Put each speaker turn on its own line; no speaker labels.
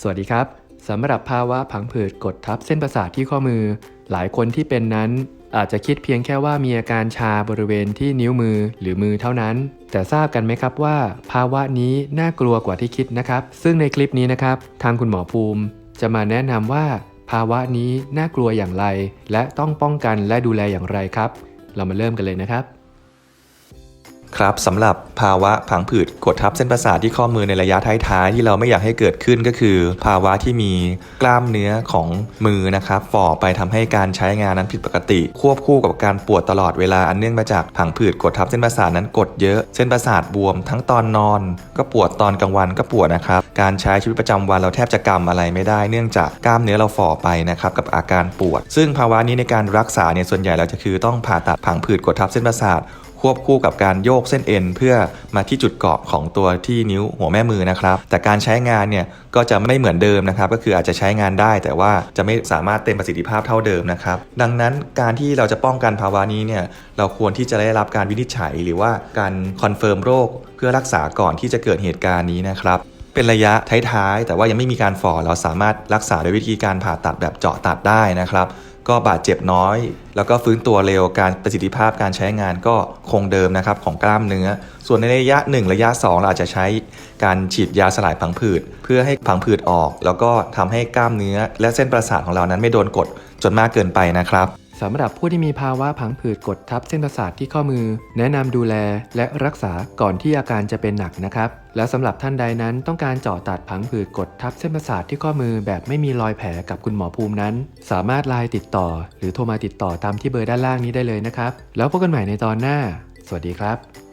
สวัสดีครับสำหรับภาวะผังผืดกดทับเส้นประสาทที่ข้อมือ หลายคนที่เป็นนั้นอาจจะคิดเพียงแค่ว่ามีอาการชาบริเวณที่นิ้วมือหรือมือเท่านั้น แต่ทราบกันไหมครับว่า ภาวะนี้น่ากลัวกว่าที่คิดนะครับ ซึ่งในคลิปนี้นะครับ ทางคุณหมอภูมิ จะมาแนะนำว่า ภาวะนี้น่ากลัวอย่างไร และต้องป้องกันและดูแลอย่างไรครับ เรามาเริ่มกันเลยนะครับ
ครับสำหรับภาวะผังผืดกดทับเส้นประสาทที่ข้อมือในระยะท้ายๆที่เราไม่อยากให้เกิดขึ้นก็คือ ภาวะที่มีกล้ามเนื้อของมือนะครับฝ่อไปทำให้การใช้งานนั้นผิดปกติ ควบคู่กับการปวดตลอดเวลาอันเนื่องมาจากผังผืดกดทับเส้นประสาทนั้นกดเยอะ เส้นประสาทบวม ทั้งตอนนอน ก็ปวดตอนกลางวันก็ปวดนะครับการใช้ชีวิตประจำวันเราแทบจะกำอะไรไม่ได้ เนื่องจากกล้ามเนื้อเราฝ่อไปนะครับกับอาการปวด ซึ่งภาวะนี้ในการรักษาเนี่ยส่วนใหญ่เราจะคือต้องผ่าตัดผังผืดกดทับเส้นประสาท ควบคู่กับการโยกเส้นเอ็น เพื่อมาที่จุดเกาะของตัวที่นิ้วหัวแม่มือนะครับ แต่การใช้งานเนี่ยก็จะไม่เหมือนเดิมนะครับ ก็คืออาจจะใช้งานได้ แต่ว่าจะไม่สามารถเต็มประสิทธิภาพเท่าเดิมนะครับ ดังนั้นการที่เราจะป้องกันภาวะนี้เนี่ยเราควรที่จะได้รับการวินิจฉัย หรือว่าการคอนเฟิร์มโรคเพื่อรักษาก่อนที่จะเกิดเหตุการณ์นี้นะครับเป็นระยะท้ายๆ แต่ว่ายังไม่มีการฝ่อเราสามารถรักษาด้วยวิธีการผ่าตัดแบบเจาะตัดได้นะครับ ก็บาดเจ็บน้อย แล้วก็ฟื้นตัวเร็วการประสิทธิภาพการใช้งานก็คงเดิมนะครับของกล้ามเนื้อ ส่วนในระยะ 1 ระยะ 2 เราอาจจะใช้การฉีดยาสลายผังผืด เพื่อให้ผังผืดออก แล้วก็ทำให้กล้ามเนื้อ และเส้นประสาทของเรานั้นไม่โดนกดจนมากเกินไปนะครับ
สำหรับผู้ที่มีภาวะผังผืดกดทับเส้นประสาทที่ข้อมือ แนะนำดูแลและรักษาก่อนที่อาการจะเป็นหนักนะครับ และสำหรับท่านใดนั้นต้องการเจาะตัดผังผืดกดทับเส้นประสาทที่ข้อมือแบบไม่มีรอยแผลกับคุณหมอภูมินั้น สามารถไลน์ติดต่อ หรือโทรมาติดต่อตามที่เบอร์ด้านล่างนี้ได้เลยนะครับ แล้วพบกันใหม่ในตอนหน้า สวัสดีครับ